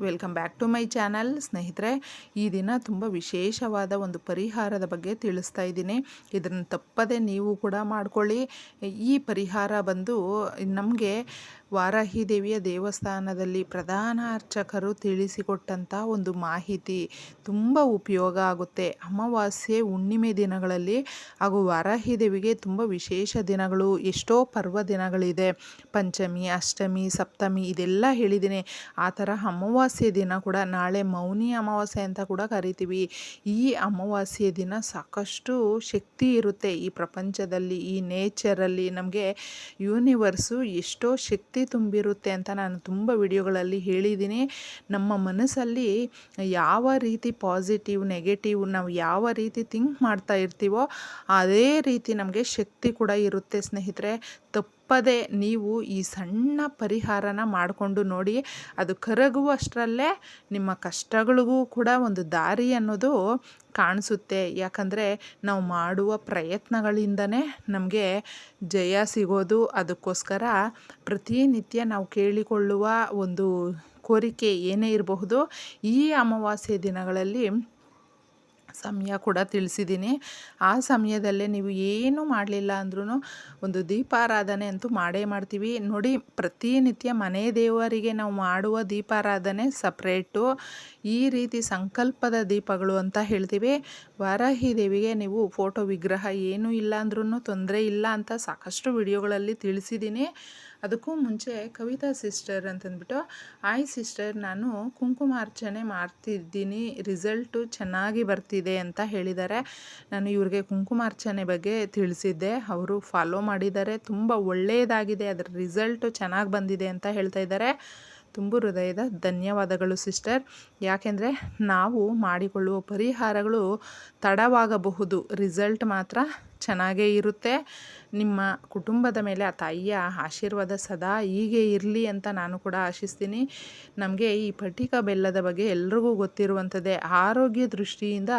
Welcome back to my channel. ಸ್ನೇಹಿತರೆ, ಈ ದಿನ ತುಂಬ ವಿಶೇಷವಾದ ಒಂದು ಪರಿಹಾರದ ಬಗ್ಗೆ ತಿಳಿಸ್ತಾ ಇದ್ದೀನಿ. ಇದನ್ನು ತಪ್ಪದೆ ನೀವು ಕೂಡ ಮಾಡಿಕೊಳ್ಳಿ. ಈ ಪರಿಹಾರ ಬಂದು ನಮಗೆ ವಾರಾಹಿ ದೇವಿಯ ದೇವಸ್ಥಾನದಲ್ಲಿ ಪ್ರಧಾನ ಅರ್ಚಕರು ತಿಳಿಸಿಕೊಟ್ಟಂಥ ಒಂದು ಮಾಹಿತಿ ತುಂಬ ಉಪಯೋಗ ಆಗುತ್ತೆ. ಅಮಾವಾಸ್ಯೆ ಹುಣ್ಣಿಮೆ ದಿನಗಳಲ್ಲಿ ಹಾಗೂ ವಾರಾಹಿ ದೇವಿಗೆ ತುಂಬ ವಿಶೇಷ ದಿನಗಳು, ಎಷ್ಟೋ ಪರ್ವ ದಿನಗಳಿದೆ. ಪಂಚಮಿ, ಅಷ್ಟಮಿ, ಸಪ್ತಮಿ ಇದೆಲ್ಲ ಹೇಳಿದ್ದೀನಿ. ಆ ಥರ ಅಮಾವಾಸ್ಯೆ ದಿನ ಕೂಡ ನಾಳೆ ಮೌನಿ ಅಮಾವಾಸ್ಯೆ ಅಂತ ಕೂಡ ಕರಿತೀವಿ. ಈ ಅಮಾವಾಸ್ಯೆ ದಿನ ಸಾಕಷ್ಟು ಶಕ್ತಿ ಇರುತ್ತೆ. ಈ ಪ್ರಪಂಚದಲ್ಲಿ, ಈ ನೇಚರಲ್ಲಿ ನಮಗೆ ಯೂನಿವರ್ಸು ಎಷ್ಟೋ ಶಕ್ತಿ ತುಂಬಿರುತ್ತೆ ಅಂತ ನಾನು ತುಂಬ ವಿಡಿಯೋಗಳಲ್ಲಿ ಹೇಳಿದ್ದೀನಿ. ನಮ್ಮ ಮನಸ್ಸಲ್ಲಿ ಯಾವ ರೀತಿ ಪಾಸಿಟಿವ್, ನೆಗೆಟಿವ್ ನಾವು ಯಾವ ರೀತಿ ಥಿಂಕ್ ಮಾಡ್ತಾ ಇರ್ತೀವೋ, ಅದೇ ರೀತಿ ನಮಗೆ ಶಕ್ತಿ ಕೂಡ ಇರುತ್ತೆ ಸ್ನೇಹಿತರೆ. ತಪ್ಪದೆ ನೀವು ಈ ಸಣ್ಣ ಪರಿಹಾರನ ಮಾಡಿಕೊಂಡು ನೋಡಿ, ಅದು ಕರಗುವಷ್ಟರಲ್ಲೇ ನಿಮ್ಮ ಕಷ್ಟಗಳಿಗೂ ಕೂಡ ಒಂದು ದಾರಿ ಅನ್ನೋದು ಕಾಣಿಸುತ್ತೆ. ಯಾಕಂದರೆ ನಾವು ಮಾಡುವ ಪ್ರಯತ್ನಗಳಿಂದನೇ ನಮಗೆ ಜಯ ಸಿಗೋದು. ಅದಕ್ಕೋಸ್ಕರ ಪ್ರತಿನಿತ್ಯ ನಾವು ಕೇಳಿಕೊಳ್ಳುವ ಒಂದು ಕೋರಿಕೆ ಏನೇ ಇರಬಹುದು, ಈ ಅಮಾವಾಸ್ಯೆ ದಿನಗಳಲ್ಲಿ ಸಮಯ ಕೂಡ ತಿಳಿಸಿದ್ದೀನಿ. ಆ ಸಮಯದಲ್ಲೇ ನೀವು ಏನು ಮಾಡಲಿಲ್ಲ ಅಂದ್ರೂ ಒಂದು ದೀಪಾರಾಧನೆ ಅಂತೂ ಮಾಡೇ ಮಾಡ್ತೀವಿ. ನೋಡಿ, ಪ್ರತಿನಿತ್ಯ ಮನೆ ದೇವರಿಗೆ ನಾವು ಮಾಡುವ ದೀಪಾರಾಧನೆ ಸಪ್ರೇಟು. ಈ ರೀತಿ ಸಂಕಲ್ಪದ ದೀಪಗಳು ಅಂತ ಹೇಳ್ತೀವಿ. ವಾರಾಹಿ ದೇವಿಗೆ ನೀವು ಫೋಟೋ ವಿಗ್ರಹ ಏನೂ ಇಲ್ಲ ಅಂದ್ರೂ ತೊಂದರೆ ಇಲ್ಲ ಅಂತ ಸಾಕಷ್ಟು ವಿಡಿಯೋಗಳಲ್ಲಿ ತಿಳಿಸಿದ್ದೀನಿ. ಅದಕ್ಕೂ ಮುಂಚೆ ಕವಿತಾ ಸಿಸ್ಟರ್ ಅಂತಂದ್ಬಿಟ್ಟು, ಆಯ್ ಸಿಸ್ಟರ್, ನಾನು ಕುಂಕುಮಾರ್ಚನೆ ಮಾಡ್ತಿದ್ದೀನಿ, ರಿಸಲ್ಟು ಚೆನ್ನಾಗಿ ಬರ್ತಿದೆ ಅಂತ ಹೇಳಿದ್ದಾರೆ. ನಾನು ಇವ್ರಿಗೆ ಕುಂಕುಮಾರ್ಚನೆ ಬಗ್ಗೆ ತಿಳಿಸಿದ್ದೆ. ಅವರು ಫಾಲೋ ಮಾಡಿದ್ದಾರೆ. ತುಂಬ ಒಳ್ಳೆಯದಾಗಿದೆ. ಅದರ ರಿಸಲ್ಟು ಚೆನ್ನಾಗಿ ಬಂದಿದೆ ಅಂತ ಹೇಳ್ತಾ ಇದ್ದಾರೆ. ತುಂಬ ಹೃದಯದ ಧನ್ಯವಾದಗಳು ಸಿಸ್ಟರ್. ಯಾಕೆಂದರೆ ನಾವು ಮಾಡಿಕೊಳ್ಳುವ ಪರಿಹಾರಗಳು ತಡವಾಗಬಹುದು. ರಿಸಲ್ಟ್ ಮಾತ್ರ ಚೆನ್ನಾಗೇ ಇರುತ್ತೆ. ನಿಮ್ಮ ಕುಟುಂಬದ ಮೇಲೆ ಆ ತಾಯಿಯ ಆಶೀರ್ವಾದ ಸದಾ ಹೀಗೆ ಇರಲಿ ಅಂತ ನಾನು ಕೂಡ ಆಶಿಸ್ತೀನಿ. ನಮಗೆ ಈ ಪಟಿಕ ಬೆಲ್ಲದ ಬಗ್ಗೆ ಎಲ್ರಿಗೂ ಗೊತ್ತಿರುವಂಥದ್ದೇ. ಆರೋಗ್ಯ ದೃಷ್ಟಿಯಿಂದ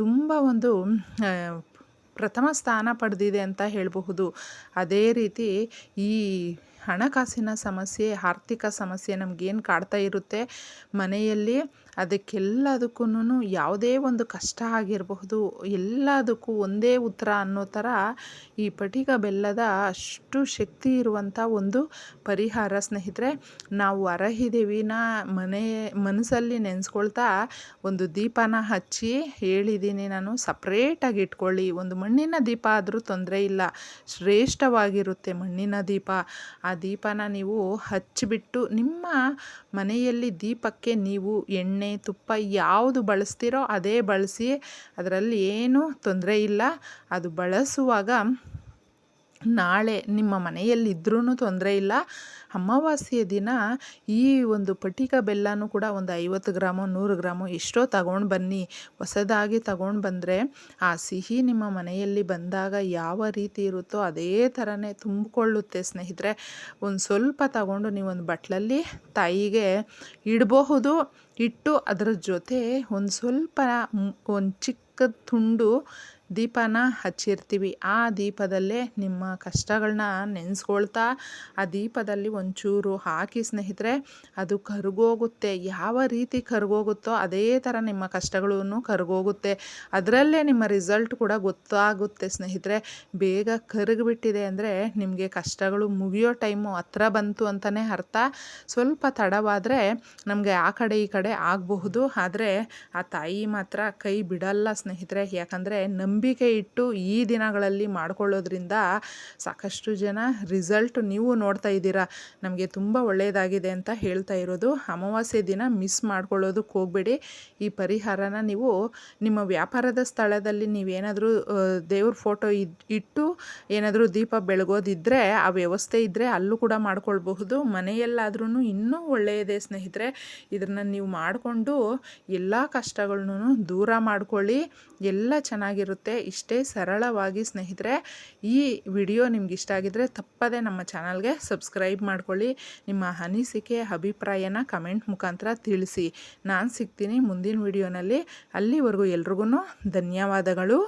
ತುಂಬ ಒಂದು ಪ್ರಥಮ ಸ್ಥಾನ ಪಡೆದಿದೆ ಅಂತ ಹೇಳಬಹುದು. ಅದೇ ರೀತಿ ಈ ಹಣಕಾಸಿನ ಸಮಸ್ಯೆ, ಆರ್ಥಿಕ ಸಮಸ್ಯೆ ನಮಗೇನು ಕಾಡ್ತಾ ಇರುತ್ತೆ? ಮನೆಯಲ್ಲಿ ಅದಕ್ಕೆಲ್ಲದಕ್ಕೂ ಯಾವುದೇ ಒಂದು ಕಷ್ಟ ಆಗಿರಬಹುದು. ಎಲ್ಲದಕ್ಕೂ ಒಂದೇ ಉತ್ತರ ಅನ್ನೋ ಥರ ಈ ಪಟಿಕ ಬೆಲ್ಲದ ಅಷ್ಟು ಶಕ್ತಿ ಇರುವಂಥ ಒಂದು ಪರಿಹಾರ. ಸ್ನೇಹಿತರೆ, ನಾವು ಅರಹಿದೇವಿನ ಮನೆ, ಮನಸ್ಸಲ್ಲಿ ನೆನೆಸ್ಕೊಳ್ತಾ ಒಂದು ದೀಪನ ಹಚ್ಚಿ ಹೇಳಿದ್ದೀನಿ ನಾನು. ಸಪ್ರೇಟಾಗಿ ಇಟ್ಕೊಳ್ಳಿ. ಒಂದು ಮಣ್ಣಿನ ದೀಪ ಆದರೂ ತೊಂದರೆ ಇಲ್ಲ. ಶ್ರೇಷ್ಠವಾಗಿರುತ್ತೆ ಮಣ್ಣಿನ ದೀಪ. ಆ ದೀಪನ ನೀವು ಹಚ್ಚಿಬಿಟ್ಟು ನಿಮ್ಮ ಮನೆಯಲ್ಲಿ ದೀಪಕ್ಕೆ ನೀವು ಎಣ್ಣೆ ತುಪ್ಪ ಯಾವುದು ಬಳಸ್ತೀರೋ ಅದೇ ಬಳಸಿ ಅದರಲ್ಲಿ ಏನೂ ತೊಂದರೆ ಇಲ್ಲ. ಅದು ಬಳಸುವಾಗ ನಾಳೆ ನಿಮ್ಮ ಮನೆಯಲ್ಲಿದ್ದರೂ ತೊಂದರೆ ಇಲ್ಲ. ಅಮಾವಾಸ್ಯೆ ದಿನ ಈ ಒಂದು ಪಟಿಕ ಬೆಲ್ಲನೂ ಕೂಡ ಒಂದು ಐವತ್ತು ಗ್ರಾಮು, ನೂರು ಗ್ರಾಮು ಎಷ್ಟೋ ತಗೊಂಡು ಬನ್ನಿ. ಹೊಸದಾಗಿ ತಗೊಂಡು ಬಂದರೆ ಆ ಸಿಹಿ ನಿಮ್ಮ ಮನೆಯಲ್ಲಿ ಬಂದಾಗ ಯಾವ ರೀತಿ ಇರುತ್ತೋ ಅದೇ ಥರನೇ ತುಂಬಿಕೊಳ್ಳುತ್ತೆ ಸ್ನೇಹಿತರೆ. ಒಂದು ಸ್ವಲ್ಪ ತಗೊಂಡು ನೀವೊಂದು ಬಟ್ಲಲ್ಲಿ ತಾಯಿಗೆ ಇಡಬಹುದು. ಇಟ್ಟು ಅದರ ಜೊತೆ ಒಂದು ಸ್ವಲ್ಪ, ಒಂದು ಚಿಕ್ಕ ತುಂಡು ದೀಪನ ಹಚ್ಚಿರ್ತೀವಿ. ಆ ದೀಪದಲ್ಲೇ ನಿಮ್ಮ ಕಷ್ಟಗಳನ್ನ ನೆನೆಸ್ಕೊಳ್ತಾ, ಆ ದೀಪದಲ್ಲಿ ಒಂಚೂರು ಹಾಕಿ ಸ್ನೇಹಿತರೆ, ಅದು ಕರಗೋಗುತ್ತೆ. ಯಾವ ರೀತಿ ಕರಗೋಗುತ್ತೋ ಅದೇ ಥರ ನಿಮ್ಮ ಕಷ್ಟಗಳೂ ಕರಗೋಗುತ್ತೆ. ಅದರಲ್ಲೇ ನಿಮ್ಮ ರಿಸಲ್ಟ್ ಕೂಡ ಗೊತ್ತಾಗುತ್ತೆ ಸ್ನೇಹಿತರೆ. ಬೇಗ ಕರಗಿಬಿಟ್ಟಿದೆ ಅಂದರೆ ನಿಮಗೆ ಕಷ್ಟಗಳು ಮುಗಿಯೋ ಟೈಮು ಹತ್ರ ಬಂತು ಅಂತಲೇ ಅರ್ಥ. ಸ್ವಲ್ಪ ತಡವಾದರೆ ನಮಗೆ ಆ ಕಡೆ ಈ ಕಡೆ ಆಗಬಹುದು. ಆದರೆ ಆ ತಾಯಿ ಮಾತ್ರ ಕೈ ಬಿಡಲ್ಲ ಸ್ನೇಹಿತರೆ. ಯಾಕಂದರೆ ನಂಬಿ ನಂಬಿಕೆ ಇಟ್ಟು ಈ ದಿನಗಳಲ್ಲಿ ಮಾಡಿಕೊಳ್ಳೋದ್ರಿಂದ ಸಾಕಷ್ಟು ಜನ ರಿಸಲ್ಟ್ ನೀವು ನೋಡ್ತಾ ಇದ್ದೀರಾ. ನಮಗೆ ತುಂಬ ಒಳ್ಳೆಯದಾಗಿದೆ ಅಂತ ಹೇಳ್ತಾ ಇರೋದು. ಅಮಾವಾಸ್ಯೆ ದಿನ ಮಿಸ್ ಮಾಡ್ಕೊಳ್ಳೋದಕ್ಕೆ ಹೋಗಬೇಡಿ. ಈ ಪರಿಹಾರನ ನೀವು ನಿಮ್ಮ ವ್ಯಾಪಾರದ ಸ್ಥಳದಲ್ಲಿ ನೀವೇನಾದರೂ ದೇವ್ರ ಫೋಟೋ ಇಟ್ಟು ಏನಾದರೂ ದೀಪ ಬೆಳಗೋದಿದ್ದರೆ ಆ ವ್ಯವಸ್ಥೆ ಇದ್ದರೆ ಅಲ್ಲೂ ಕೂಡ ಮಾಡ್ಕೊಳ್ಬಹುದು. ಮನೆಯಲ್ಲಾದ್ರೂ ಇನ್ನೂ ಒಳ್ಳೆಯದೇ ಸ್ನೇಹಿತರೆ. ಇದನ್ನು ನೀವು ಮಾಡಿಕೊಂಡು ಎಲ್ಲ ಕಷ್ಟಗಳನ್ನೂ ದೂರ ಮಾಡ್ಕೊಳ್ಳಿ. ಎಲ್ಲ ಚೆನ್ನಾಗಿರುತ್ತೆ. ಇಷ್ಟೇ ಸರಳವಾಗಿ ಸ್ನೇಹಿತರೆ, ಈ ವಿಡಿಯೋ ನಿಮ್ಗೆ ಇಷ್ಟ ಆಗಿದ್ರೆ ತಪ್ಪದೆ ನಮ್ಮ ಚಾನಲ್ಗೆ ಸಬ್ಸ್ಕ್ರೈಬ್ ಮಾಡ್ಕೊಳ್ಳಿ. ನಿಮ್ಮ ಅನಿಸಿಕೆ, ಅಭಿಪ್ರಾಯನ ಕಮೆಂಟ್ ಮುಖಾಂತರ ತಿಳಿಸಿ. ನಾನು ಸಿಗ್ತೀನಿ ಮುಂದಿನ ವಿಡಿಯೋನಲ್ಲಿ. ಅಲ್ಲಿವರೆಗೂ ಎಲ್ರಿಗೂ ಧನ್ಯವಾದಗಳು.